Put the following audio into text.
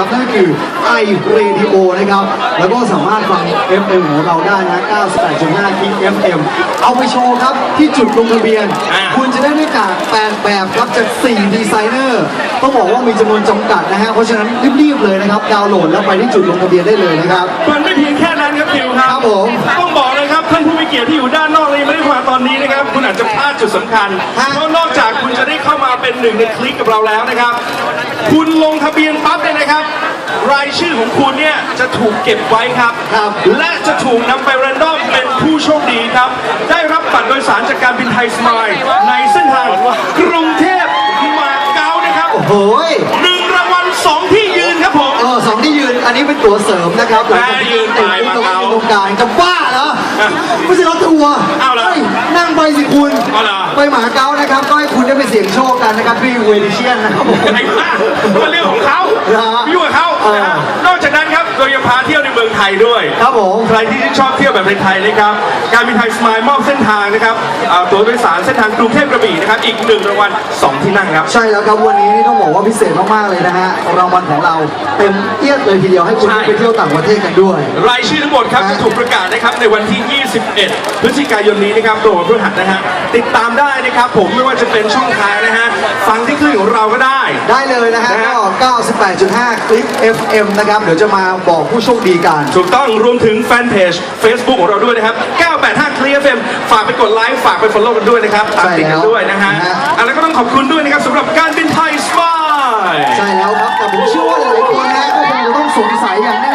นะครับนั่นก็คือ i Radio นะครับ แล้วก็สามารถฟัง FM ของเราได้นะ98.5ที่ FM เอาไปโชว์ครับ ที่จุดลงทะเบียน อ่า คุณจะได้หน้ากากแปดแบบครับจาก 4 ดีไซเนอร์ต้องบอกว่ามีจำนวนจำกัดนะฮะเพราะฉะนั้นรีบๆเลยนะครับ ดาวน์โหลดแล้วไปที่จุดลงทะเบียนได้เลยนะครับ มันไม่เพียงแค่นั้นครับคิวครับครับผมต้องบอกเลยครับท่านผู้มีเกียรติที่อยู่ด้านนอกเลยงไม่ได้มาตอนนี้นะครับ คุณอาจจะพลาดจุดสำคัญฮะ เพราะนอกจากคุณจะได้เข้ามาเป็นหนึ่งในคลิกกับเราแล้วนะครับ คุณลงทะเบียนปั๊บเนี่ยนะครับ รายชื่อของคุณเนี่ยจะถูกเก็บไว้ครับ ครับและจะถูกนำไปแรนดอมเป็นผู้โชคดีครับ ได้รับบัตรโดยสารจากการบินไทยสมายในเส้นทางกรุงเทพมาเก๊านะครับ โอ้โหยหนึ่งรางวัลสองที่ยืนครับผม เออสองที่ยืน อันนี้เป็นตั๋วเสริมนะครับหลังจากที่ยืนไปมาเก๊าตรงกลางจะบ้าเหรอไม่ใช่รถทัวร์เอาเหรอ ฮ้ยนั่งไปสิคุณ เอาเหรอ ไปหมาเก๊านะ โชคกันนะครับที่เวนิเชียนนะครับผมไอ้บ้ามันเรื่องของเขาเหรอไปยุ่งกับเขาเออนะฮะ ยังพาเที่ยวในเมืองไทยด้วย ครับผม ใครที่ชอบเที่ยวแบบไทยๆนะครับ การบินไทยสมายมอบเส้นทางนะครับอ่าตั๋วโดยสารเส้นทางกรุงเทพกระบี่นะครับ อีกหนึ่งรางวัลสองที่นั่งครับ ใช่แล้วครับวันนี้นี่ต้องบอกว่าพิเศษมากๆเลยนะฮะรางวัลของเราเต็มเอียดเลยทีเดียวให้คุณใช่ ได้ไปเที่ยวต่างประเทศกันด้วย รายชื่อทั้งหมดครับฮะจะถูกประกาศนะครับในวันที่ 21 พฤศจิกายนนี้นะครับตรงวันพฤหัสนะฮะติดตามได้นะครับผมไม่ว่าจะเป็นช่องทางนะฮะฟังที่คลื่นของเราก็ได้ ได้เลยนะฮะนะฮะก็98.5 คลิป FM นะครับ เดี๋ยวจะมาบอกผู้โชคดีกัน ถูกต้องรวมถึงแฟนเพจ Facebook ของเราด้วยนะครับ 985 Clear FM ฝากไปกดไลค์ฝากไป follow กันด้วยนะครับ ตามติดกันด้วยนะฮะใช่แล้วอะแล้วก็ต้องขอบคุณด้วยนะครับสำหรับการบินไทยสปาย ใช่แล้วครับ แต่ผมเชื่อว่าหลายๆคนนะก็คงจะต้องสงสัยอย่างแน่